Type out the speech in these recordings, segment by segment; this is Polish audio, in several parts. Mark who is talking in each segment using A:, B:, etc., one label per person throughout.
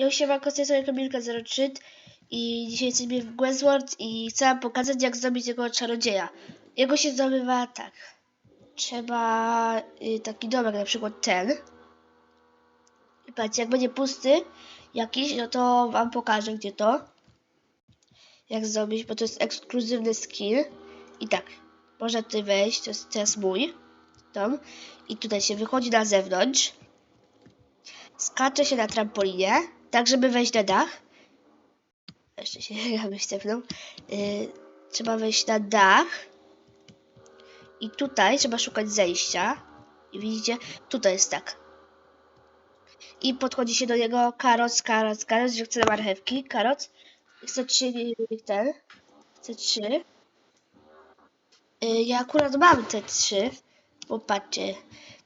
A: Ja się mam sobie Kamilka 03 i dzisiaj jesteśmy w Gwensworth i chcę wam pokazać jak zrobić jego czarodzieja. Jego się zdobywa tak. Trzeba y, taki domek, na przykład ten. I patrzcie, jak będzie pusty jakiś, no to wam pokażę gdzie to. Jak zrobić, bo to jest ekskluzywny skill. I tak, można tutaj wejść, to jest teraz mój dom. I tutaj się wychodzi na zewnątrz. Skacze się na trampolinie, tak żeby wejść na dach. Jeszcze się jakbyś stepnął. Yy, trzeba wejść na dach. I tutaj trzeba szukać zejścia. I widzicie, tutaj jest tak. I podchodzi się do niego karoc, karoc, karoc, że chce marchewki, karoc. Chce trzy, ten. Chce trzy. Yy, ja akurat mam te trzy. Popatrzcie.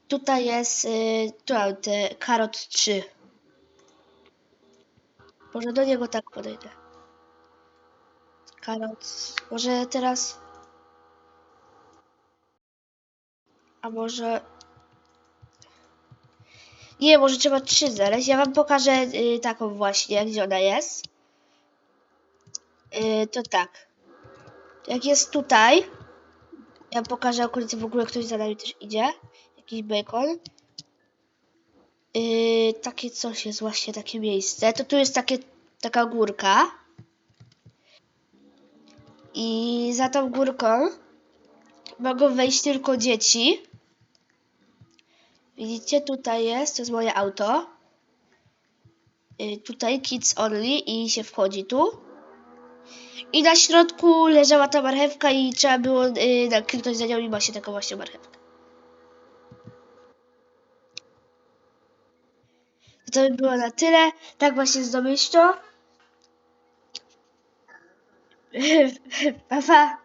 A: Tutaj jest, yy, tu mam te karot 3. Może do niego tak podejdę. Karot. Może teraz. A może. Nie, może trzeba trzy znaleźć. Ja wam pokażę y, taką właśnie, gdzie ona jest. Y, to tak. Jak jest tutaj. Ja pokażę okolicy w ogóle, ktoś za nami też idzie. Jakiś bacon. Takie coś jest właśnie takie miejsce. To tu jest takie, taka górka. I za tą górką mogą wejść tylko dzieci. Widzicie, tutaj jest, to jest moje auto. Yy, tutaj kids only i się wchodzi tu. I na środku leżała ta marchewka i trzeba było yy, na- kliknąć za nią i ma się taką właśnie marchewkę. To by było na tyle. Tak właśnie z domyślą.